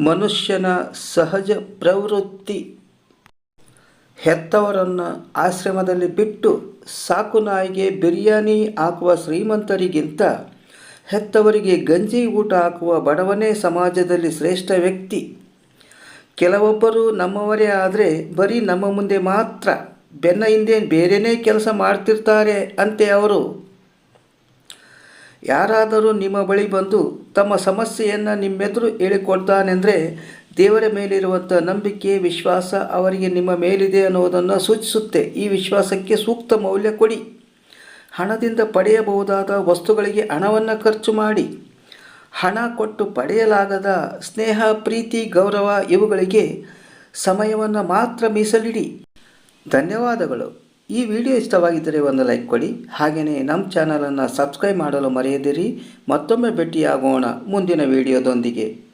ಮನುಷ್ಯನ ಸಹಜ ಪ್ರವೃತ್ತಿ. ಹೆತ್ತವರನ್ನು ಆಶ್ರಮದಲ್ಲಿ ಬಿಟ್ಟು ಸಾಕು ನಾಯಿಗೆ ಬಿರಿಯಾನಿ ಹಾಕುವ ಶ್ರೀಮಂತರಿಗಿಂತ ಹೆತ್ತವರಿಗೆ ಗಂಜಿ ಊಟ ಹಾಕುವ ಬಡವನೇ ಸಮಾಜದಲ್ಲಿ ಶ್ರೇಷ್ಠ ವ್ಯಕ್ತಿ. ಕೆಲವೊಬ್ಬರು ನಮ್ಮವರೇ ಆದರೆ ಬರೀ ನಮ್ಮ ಮುಂದೆ ಮಾತ್ರ ಬೆನ್ನ ಹಿಂದೆ ಬೇರೆಯೇ ಕೆಲಸ ಮಾಡ್ತಿರ್ತಾರೆ ಅಂತೆ ಅವರು. ಯಾರಾದರೂ ನಿಮ್ಮ ಬಳಿ ಬಂದು ತಮ್ಮ ಸಮಸ್ಯೆಯನ್ನು ನಿಮ್ಮೆದುರು ಹೇಳಿಕೊಡ್ತಾನೆಂದರೆ ದೇವರ ಮೇಲಿರುವಂಥ ನಂಬಿಕೆ, ವಿಶ್ವಾಸ ಅವರಿಗೆ ನಿಮ್ಮ ಮೇಲಿದೆ ಅನ್ನೋದನ್ನು ಸೂಚಿಸುತ್ತೆ. ಈ ವಿಶ್ವಾಸಕ್ಕೆ ಸೂಕ್ತ ಮೌಲ್ಯ ಕೊಡಿ. ಹಣದಿಂದ ಪಡೆಯಬಹುದಾದ ವಸ್ತುಗಳಿಗೆ ಹಣವನ್ನು ಖರ್ಚು ಮಾಡಿ. ಹಣ ಕೊಟ್ಟು ಪಡೆಯಲಾಗದ ಸ್ನೇಹ, ಪ್ರೀತಿ, ಗೌರವ ಇವುಗಳಿಗೆ ಸಮಯವನ್ನು ಮಾತ್ರ ಮೀಸಲಿಡಿ. ಧನ್ಯವಾದಗಳು. ಈ ವಿಡಿಯೋ ಇಷ್ಟವಾಗಿದ್ದರೆ ಒಂದು ಲೈಕ್ ಕೊಡಿ. ಹಾಗೆಯೇ ನಮ್ಮ ಚಾನಲನ್ನು ಸಬ್ಸ್ಕ್ರೈಬ್ ಮಾಡಲು ಮರೆಯದಿರಿ. ಮತ್ತೊಮ್ಮೆ ಭೇಟಿಯಾಗೋಣ ಮುಂದಿನ ವಿಡಿಯೋದೊಂದಿಗೆ.